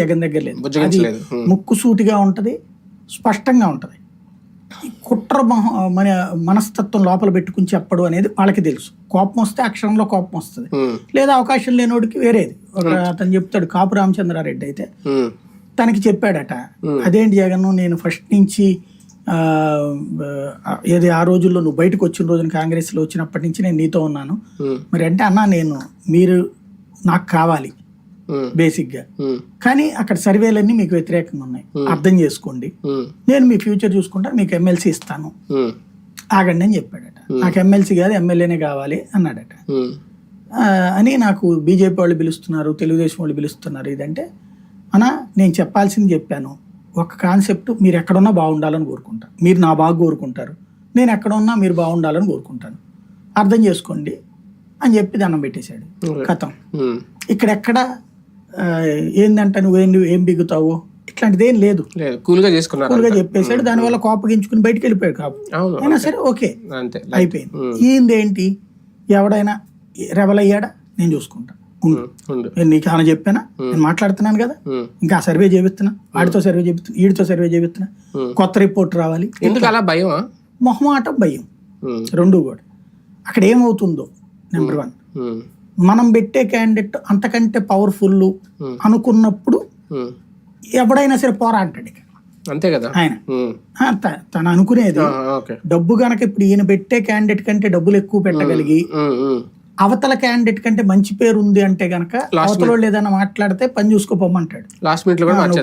జగన్ దగ్గర లేదు అది. ముక్కు సూటిగా ఉంటది స్పష్టంగా ఉంటది. కుట్ర మన మనస్తత్వం లోపల పెట్టుకుని చెప్పడు అనేది వాళ్ళకి తెలుసు. కోపం వస్తే అక్షరంలో కోపం వస్తుంది. లేదా అవకాశం లేనోడికి వేరేది. ఒక అతను చెప్తాడు కాపు రామచంద్రారెడ్డి అయితే. తనకి చెప్పాడట అదేంటి జగన్ నేను ఫస్ట్ నుంచి ఏది ఆ రోజుల్లో నువ్వు బయటకు వచ్చిన రోజున కాంగ్రెస్లో వచ్చినప్పటి నుంచి నేను నీతో ఉన్నాను. మరి అంటే అన్నా నేను మీరు నాకు కావాలి. ఉమ్. బేసిక్గా. ఉమ్. కానీ అక్కడ సర్వేలన్నీ మీకు వ్యతిరేకంగా ఉన్నాయి. అర్థం చేసుకోండి. నేను మీ ఫ్యూచర్ చూసుకుంటా మీకు ఎమ్మెల్సీ ఇస్తాను. ఆగండి అని చెప్పాడట. నాకు ఎమ్మెల్సీ కాదు ఎమ్మెల్యేనే కావాలి అన్నాడట. అని నాకు బీజేపీ వాళ్ళు పిలుస్తున్నారు తెలుగుదేశం వాళ్ళు పిలుస్తున్నారు ఇదంటే అన్నా నేను చెప్పాల్సింది చెప్పాను. ఒక కాన్సెప్ట్ మీరు ఎక్కడున్నా బాగుండాలని కోరుకుంటా. మీరు నా బాగా కోరుకుంటారు. నేను ఎక్కడ ఉన్నా మీరు బాగుండాలని కోరుకుంటాను. అర్థం చేసుకోండి అని చెప్పి దండం పెట్టేశాడు కథం. ఇక్కడెక్కడ ఏందంట నువ్వేం ఏం బిగుతావు? ఇట్లాంటిది ఏం లేదు. లేదు కూల్గా చేసుకున్నారు గా చెప్పేశాడు దానివల్ల కోపగించుకుని బయటికి వెళ్ళిపోయాడు కాపు. అవును అయినా సరే ఓకే. అంతే అయిపోయింది. ఈయనదేంటి? ఎవడైనా రెబల్ అయ్యాడా? నేను చూసుకుంటా. నేను నీకు ఏమైనా చెప్పానా? నేను మాట్లాడుతున్నాను కదా. ఇంకా సర్వే చేపిస్తున్నా. వాడితో సర్వే చేపిస్తున్నా. వీడితో సర్వే చేపిస్తున్నా. కొత్త రిపోర్ట్ రావాలి. ఎందుకు అలా భయమా? మొహమాట భయం. రెండు కూడా. అక్కడ ఏమవుతుందో నెంబర్ వన్. మనం పెట్టే క్యాండిడేట్ అంతకంటే పవర్ఫుల్. అనుకున్నప్పుడు. ఎవడైనా సరే పోరాంటాడు ఇక. అంతే కదా? ఆయన. తను అనుకునేది డబ్బు గనక ఇప్పుడు ఈయన పెట్టే క్యాండిడేట్ కంటే డబ్బులు ఎక్కువ పెట్టగలిగి. అవతల క్యాండిడేట్ కంటే మంచి పేరు ఉంది అంటే గనక అవతల వాళ్ళు ఏదైనా మాట్లాడితే పని చూసుకోపోమంటాడు లాస్ట్ మినిట్లో